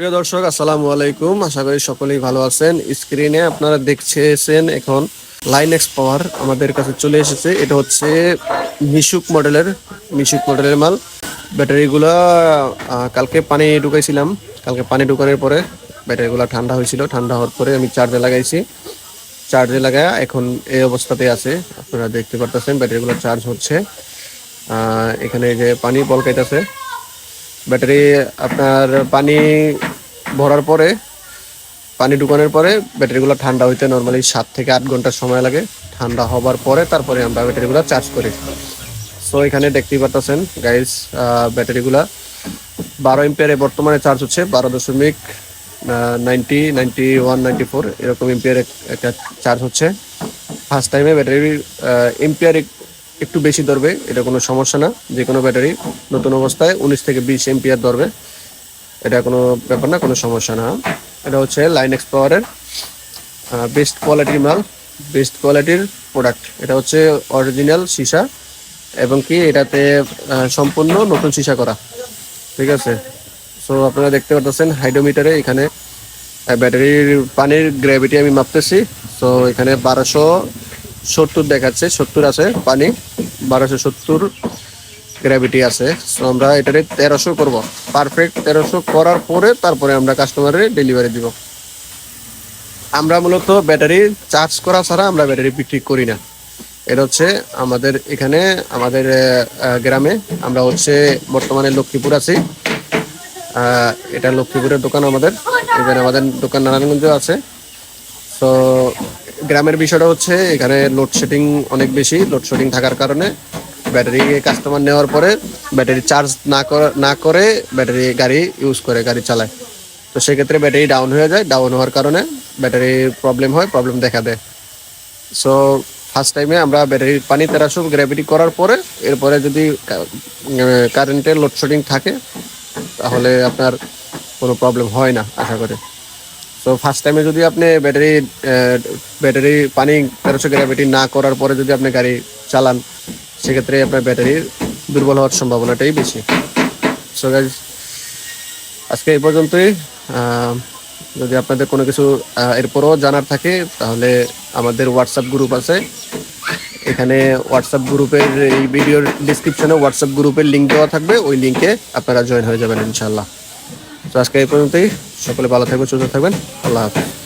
প্রিয় দর্শক, আসসালামু আলাইকুম। আশা করি সকলেই ভালো আছেন। স্ক্রিনে আপনারা দেখছেন এখন লাইন এক্স পাওয়ার আমাদের কাছে চলে এসেছে। এটা হচ্ছে মিশুক মডেলের মিশুক মডেলের মাল। ব্যাটারিগুলো কালকে পানি ঢুকাইছিলাম। কালকে পানি ঢুকানোর পরে ব্যাটারিগুলো ঠান্ডা হয়েছিল। ঠান্ডা হওয়ার পরে আমি চার্জে লাগাইছি। চার্জে লাগায় এখন এই অবস্থাতে আছে। আপনারা দেখতে পারতেছেন, ব্যাটারিগুলো চার্জ হচ্ছে। এখানে যে পানি বলকাইতেছে। ব্যাটারি, আপনার পানি ভরার পরে, পানি ঢুকানোর পরে ব্যাটারিগুলো ঠান্ডা হইতে নর্মালি সাত থেকে আট ঘণ্টা সময় লাগে। ঠান্ডা হবার পরে তারপরে আমরা ব্যাটারিগুলো চার্জ করি। সো এখানে দেখতেই পারতেছেন গাইস ব্যাটারিগুলা বারো এম্পিয়ারে বর্তমানে চার্জ হচ্ছে বারো দশমিক ninety ninety one ninety four এরকম এম্পিয়ারে একটা চার্জ হচ্ছে। ফার্স্ট টাইমে ব্যাটারির এম্পিয়ার একটু বেশি ধরবে, এটা কোনো সমস্যা না। যে কোনো ব্যাটারি নতুন অবস্থায় উনিশ থেকে বিশ এম্পিয়ার ধরবে। এটা কোনো ব্যাপার না, কোনো সমস্যা না। এটা হচ্ছে লাইন এক্স পাওয়ারের বেস্ট কোয়ালিটির মাল বেস্ট কোয়ালিটির প্রোডাক্ট এটা হচ্ছে অরিজিনাল সীসা এবং কি এটাতে সম্পূর্ণ নতুন সীসা করা। ঠিক আছে? সো আপনারা দেখতে পাচ্ছেন হাইড্রোমিটারে এখানে ব্যাটারির পানির গ্র্যাভিটি আমি মাপতেছি। তো এখানে বারোশো সত্তর দেখাচ্ছে, সত্তর আছে পানি, বারোশো সত্তর গ্র্যাভিটি আছে। সো আমরা এটারে তেরোশো করব। পারফেক্ট তেরোশো করার পরে তারপরে আমরা কাস্টমারের ডেলিভারি দিব। আমরা মূলত ব্যাটারি চার্জ করা ছাড়া আমরা ব্যাটারি বিক্রি করি না। এটা হচ্ছে আমাদের এখানে, আমাদের গ্রামে আমরা হচ্ছে বর্তমানে লক্ষ্মীপুর আছি। এটা লক্ষ্মীপুরের দোকান আমাদের। এখানে আমাদের দোকান নারায়ণগঞ্জ আছে। তো গ্রামের বিষয়টা হচ্ছে এখানে লোডশেডিং অনেক বেশি। লোডশেডিং থাকার কারণে ব্যাটারি কাস্টমার নেওয়ার পরে ব্যাটারি চার্জ না না করে ব্যাটারি গাড়ি ইউজ করে, গাড়ি চালায়। তো সেক্ষেত্রে ব্যাটারি ডাউন হয়ে যায় ডাউন হওয়ার কারণে ব্যাটারি প্রবলেম হয় প্রবলেম দেখা দেয়। সো ফার্স্ট টাইমে আমরা ব্যাটারির পানি তেরাশো গ্র্যাভিটি করার পরে, এরপরে যদি কারেন্টের লোডশেডিং থাকে, তাহলে আপনার কোনো প্রবলেম হয় না, আশা করি। তো ফার্স্ট টাইমে যদি আপনি ব্যাটারি ব্যাটারি পানি তেরোশো গ্র্যাভিটি না করার পরে যদি আপনি গাড়ি চালান সেক্ষেত্রে আপনার ব্যাটারির দুর্বল হওয়ার সম্ভাবনাটাই বেশি। সো গাইজ আজকে এই পর্যন্তই। যদি আপনাদের কোনো কিছু এরপরও জানার থাকে, তাহলে আমাদের হোয়াটসঅ্যাপ গ্রুপ আছে। এখানে হোয়াটসঅ্যাপ গ্রুপের এই ভিডিওর ডিসক্রিপশনে হোয়াটসঅ্যাপ গ্রুপের লিঙ্ক দেওয়া থাকবে। ওই লিঙ্কে আপনারা জয়েন হয়ে যাবেন ইনশাল্লাহ তো আজকে এই পর্যন্তই। সকলে ভালো থাকবেন, সুস্থ থাকবেন। আল্লাহ হাফিজ।